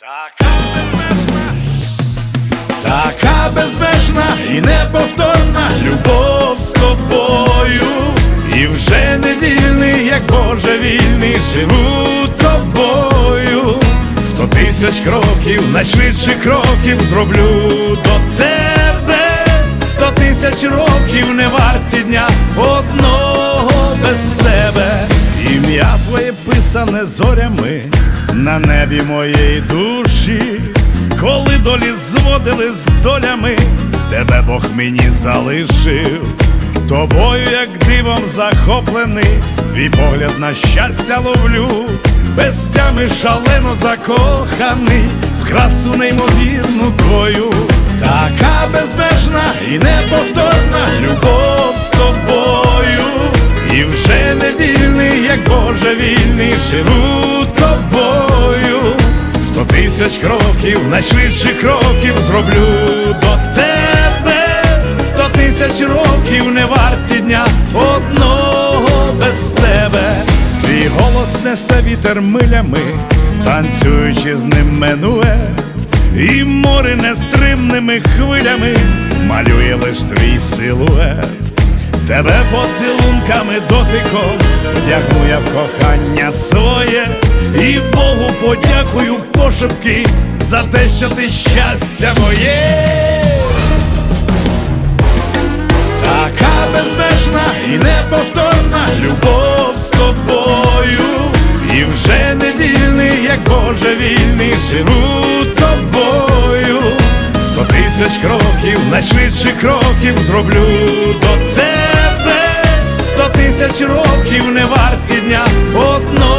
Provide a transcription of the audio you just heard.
Така безмежна, така безмежна і неповторна любов з тобою. І вже не вільний, як Боже вільний, живу тобою. Сто тисяч кроків, найшвидших кроків зроблю до тебе. Сто тисяч років не варті дня одного твоє зорями на небі моєї душі, коли долі зводили з долями, тебе Бог мені залишив, тобою, як дивом захоплений, твій погляд на щастя ловлю, без тями шалено закоханий, в красу неймовірну твою, така безмежна і неповторна любов Боже вільний, живу тобою. Сто тисяч кроків, найшвидших кроків зроблю до тебе. Сто тисяч років не варті дня одного без тебе. Твій голос несе вітер милями, танцюючи з ним менуе. І море нестримними хвилями малює лиш твій силует. Тебе поцілунками дотиком вдягну я в кохання своє, і Богу подякую пошепки за те, що ти щастя моє. Така безмежна і неповторна любов з тобою, і вже не вільний, як Боже вільний, живу тобою. Сто тисяч кроків, найшвидших кроків зроблю до тебе. Сто тисяч